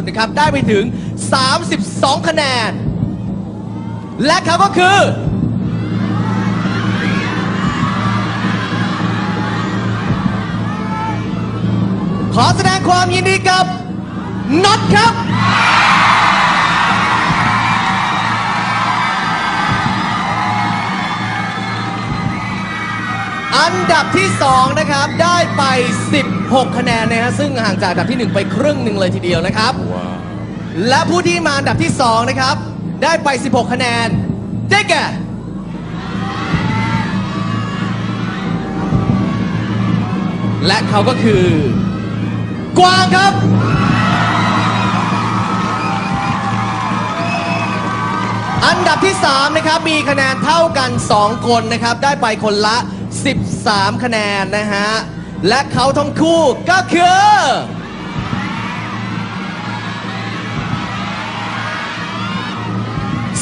สุดนะครับ ได้ไปถึง 32 คะแนน และเขาก็คือ ขอแสดงความยินดีกับน็อตครับ อันดับที่ 2 นะครับ ได้ไป 16 คะแนนนะฮะซึ่งห่างจากอันดับที่ 1 ไปครึ่งหนึ่งเลยทีเดียวนะครับ และผู้ที่มาอันดับที่ 2 นะครับ ได้ไป 16 คะแนน ได้แก่และเขาก็คือ กวางครับ อันดับที่ 3 นะครับ มีคะแนนเท่ากัน 2 คนนะครับ ได้ไปคนละ 13 คะแนนนะฮะ และเขาทั้งคู่ก็คือ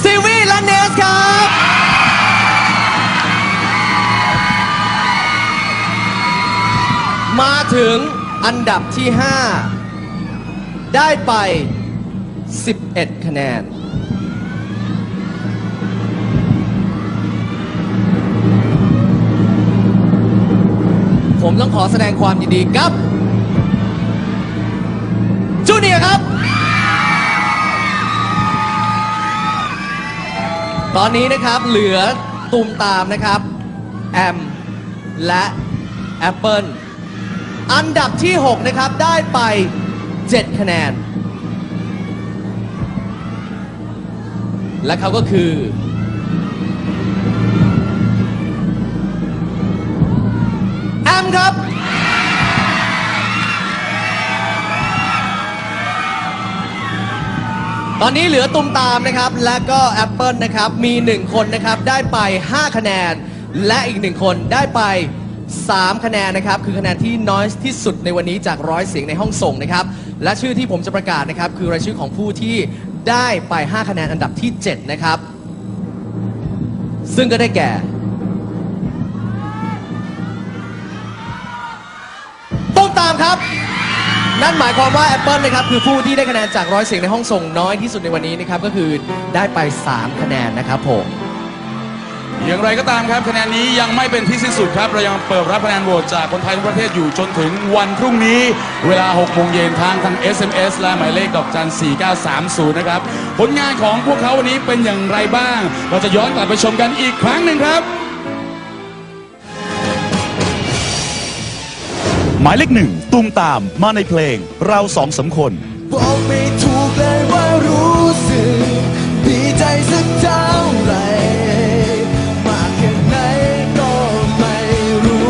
ซีวีและเนสครับ มาถึงอันดับที่ 5 ได้ไป 11 คะแนน ผมต้องขอแสดงความยินดีกับจูเนียครับ ตอนนี้นะครับเหลือตูมตามนะครับ แอม และแอปเปิลอันดับที่ 6 นะครับ ได้ไป 7 คะแนน และเขาก็คือ แอมครับ ตอนนี้เหลือตุมตามนะครับ และก็แอปเปิลนะครับ มี 1 คนนะครับได้ไป 5 คะแนน และอีก 1 คนได้ไป 3 คะแนนนะครับ คือคะแนนที่น้อยที่สุดในวันนี้จากร้อยเสียงในห้องส่งนะครับ และชื่อที่ผมจะประกาศนะครับ คือรายชื่อของผู้ที่ได้ไป 5 คะแนนอันดับที่ 7 นะครับ ซึ่งก็ได้แก่ มครับ นั่นหมายความว่า Apple นะครับคือผู้ที่ได้คะแนนจากร้อยเสียงในห้องส่งน้อยที่สุดในวันนี้นะครับก็คือได้ไป 3 คะแนนนะครับผม อย่างไรก็ตามครับคะแนนนี้ยังไม่เป็นที่สิ้นสุดครับ เรายังเปิดรับคะแนนโหวตจากคนไทยทั้งประเทศอยู่จนถึงวันพรุ่งนี้ เวลา6โมงเย็นทางทาง SMS และหมายเลขดอกจัน 4930 นะครับ ผลงานของพวกเขาวันนี้เป็นอย่างไรบ้าง เราจะย้อนกลับไปชมกันอีกครั้งหนึ่งครับ หมายเลขหนึ่งตุ้มตามมาในเพลง เราสองสามคนบอกไม่ถูกเลยว่ารู้สึกดีใจสักเท่าไหร่มากแค่ไหนก็ไม่รู้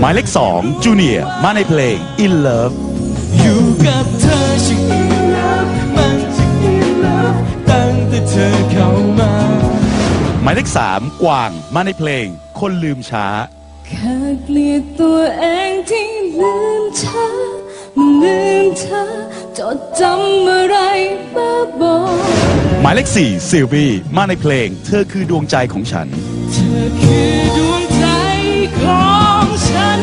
หมายเลขสองจูเนียร์มาในเพลง In Love อยู่กับเธอฉันอินเลิฟมันจะอินเลิฟตั้งแต่เธอเข้ามา หมายเลขสามกวางมาในเพลง คนลืมช้าแค่เกลียดตัว ลืมเธอจดจำอะไรบ้าบอหมายเลขสี่ซิลวีมาในเพลง เธอคือดวงใจของฉัน เธอคือดวงใจของฉัน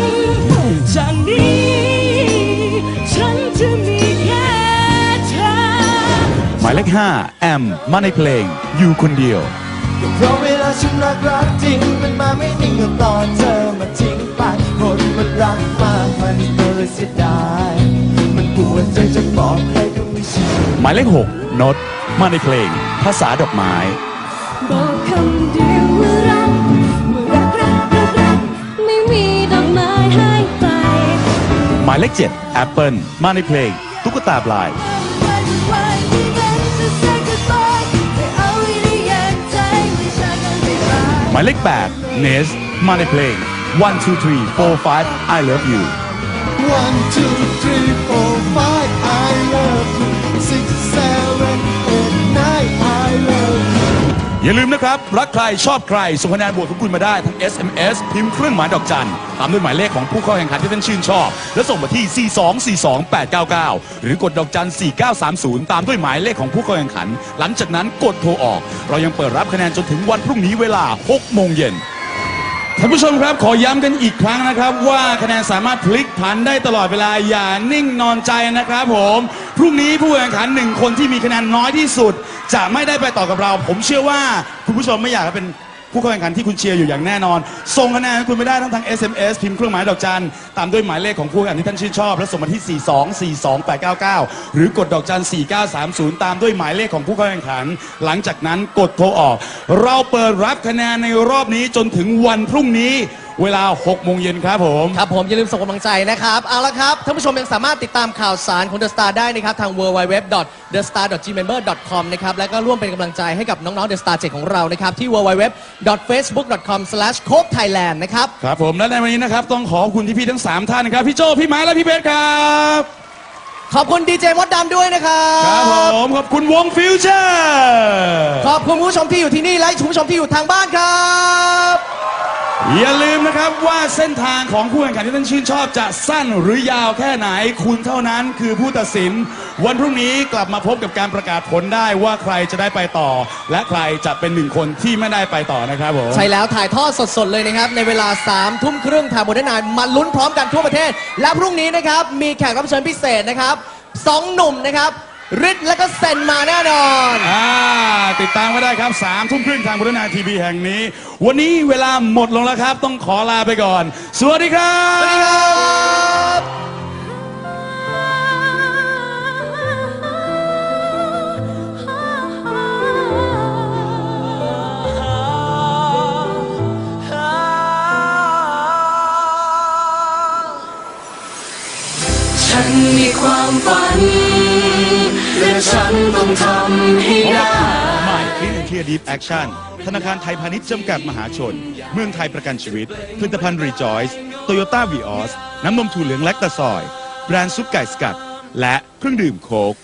จากนี้ ฉันจะมีแค่เธอหมายเลขห้าแอมมาในเพลง อยู่คนเดียว ก็เพราะเวลาฉันรักรักจริง มันมาไม่นิ่งกับตอนเธอมาทิ้งไปคนมันรักมากมันก็เลยเสียดาย มัวใจจะบอกใครก็ไม่เชื่อหมายเลขหกโนตมาในเพลง ภาษาดอกไม้ บอกคำเดียวว่ารักว่ารักรักรักรักไม่มีดอกไม้ให้ไปหมายเลขเจ็ดแอปเปิลมาในเพลง ตุ๊กตาปลาย หมายเลข8เนส มาในเพลง one two three four five I love you อย่าลืมนะครับ รักใครชอบใคร ส่งคะแนนโหวตของคุณมาได้ทั้ง SMS พิมพ์เครื่องหมายดอกจันตามด้วยหมายเลขของผู้เข้าแข่งขันที่ท่านชื่นชอบ แล้วส่งมาที่ 4242899 หรือกดดอกจัน 4930 ตามด้วยหมายเลขของผู้เข้าแข่งขัน หลังจากนั้นกดโทรออก เรายังเปิดรับคะแนนจนถึงวันพรุ่งนี้เวลา 6 โมงเย็นท่านผู้ชมครับขอย้ำกันอีกครั้งนะครับ ว่าคะแนนสามารถพลิกผันได้ตลอดเวลาอย่านิ่งนอนใจนะครับผม พรุ่งนี้ผู้แข่งขันหนึ่งคนที่มีคะแนนน้อยที่สุด จะไม่ได้ไปต่อกับเรา ผมเชื่อว่าคุณผู้ชมไม่อยากให้เป็นผู้เข้าแข่งขันที่คุณเชียร์อยู่อย่างแน่นอน ส่งคะแนนให้คุณไม่ได้ทั้งทาง SMS พิมพ์เครื่องหมายดอกจัน ตามด้วยหมายเลขของผู้แข่งขันที่ท่านชื่นชอบ และส่งมาที่ 4242899 หรือกดดอกจัน 4930 ตามด้วยหมายเลขของผู้เข้าแข่งขัน หลังจากนั้นกดโทรออก เราเปิดรับคะแนนในรอบนี้จนถึงวันพรุ่งนี้ เวลา6โมงเย็นครับผม ครับผม อย่าลืมส่งกำลังใจนะครับ เอาละครับ ท่านผู้ชมยังสามารถติดตามข่าวสารของ The Star ได้นะครับ ทาง www.thestar.gmember.com นะครับ แล้วก็ร่วมเป็นกำลังใจให้กับน้องๆ The Star 7ของเรานะครับ ที่ www.facebook.com/copethailand นะครับ ครับผม และในวันนี้นะครับ ต้องขอบคุณที่พี่ๆทั้ง 3 ท่านนะครับ พี่โจพี่ไม้และพี่เบสครับ ขอบคุณดีเจมดดำด้วยนะครับ ครับผม ขอบคุณวงฟิวเจอร์ ขอบคุณผู้ชมที่อยู่ที่นี่และคุณผู้ชมที่อยู่ทางบ้านครับ อย่าลืมนะครับว่าเส้นทางของผู้แข่งขันที่ท่านชื่นชอบจะสั้นหรือยาวแค่ไหนคุณเท่านั้นคือผู้ตัดสิน วันพรุ่งนี้กลับมาพบกับการประกาศผลได้ว่าใครจะได้ไปต่อ และใครจะเป็นหนึ่งคนที่ไม่ได้ไปต่อนะครับผมใช่แล้วถ่ายทอดสดๆเลยนะครับ ในเวลา3ามทุ่มครึ่งทางบนนานมาลุ้นพร้อมกันทั่วประเทศ และพรุ่งนี้นะครับมีแขกรับเชิญพิเศษนะครับสองหนุ่มนะครับ ฤทธิ์และก็เซนมาแน่นอน อ่าติดตามก็ได้ครับสามทุ่มครึ่งทางบรนาทีวีแห่งนี้ วันนี้เวลาหมดลงแล้วครับ ต้องขอลาไปก่อน สวัสดีครับ สวัสดีครับ ต้องทำให้ได้ใหม่คลินเคลียร์ดีฟแอคชั่น ธนาคารไทยพาณิชย์จำกัดมหาชน เมืองไทยประกันชีวิต ผลิตภัณฑ์รีจอยส์โตโยต้าวีออสน้ำนมถั่วเหลืองแลคตาซอย แบรนด์ซุปไก่สกัด และเครื่องดื่มโค้ก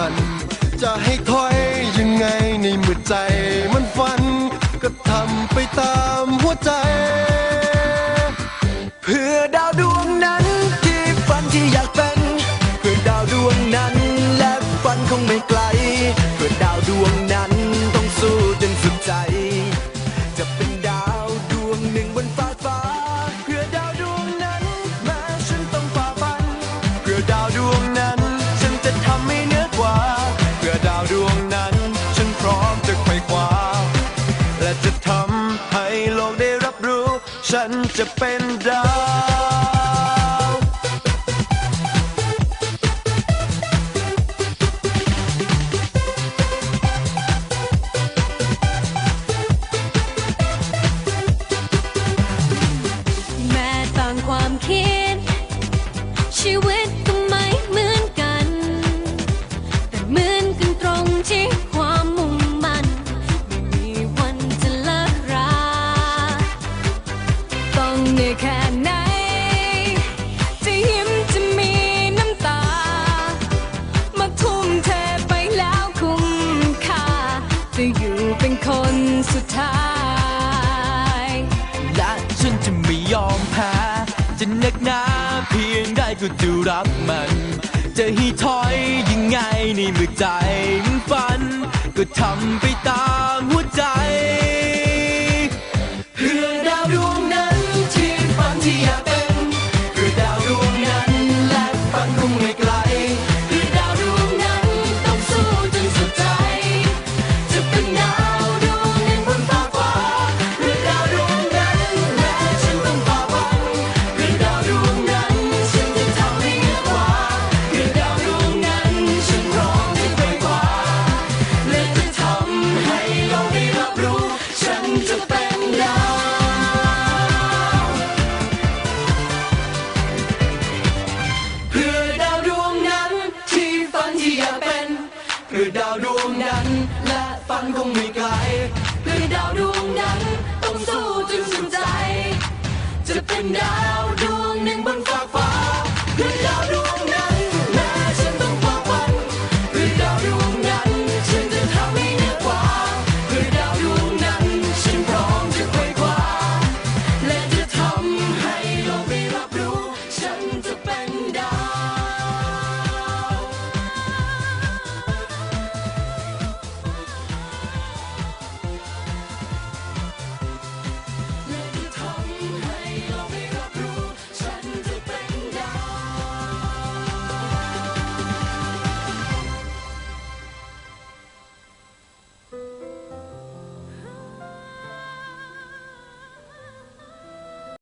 มัน จะให้ถอยยังไงในเมื่อใจมันฝัน ก็ทำไปตามหัวใจ ดวดวงนั้น ฉันพร้อมจะไขว่คว้า และจะทำให้โลกได้รับรู้ ฉันจะเป็นดาว นื่อยแค่ไหน จะยิ้มจะมีน้ำตา มาทุ่มเทไปแล้วคุ้มค่า จะอยู่เป็นคนสุดท้าย และฉันจะไม่ยอมแพ้ จะหนักหนาเพียงใดก็จะรักมัน จะให้ถอยยังไงในเมื่อใจมันฝัน ก็ทำไปตามหัวใจ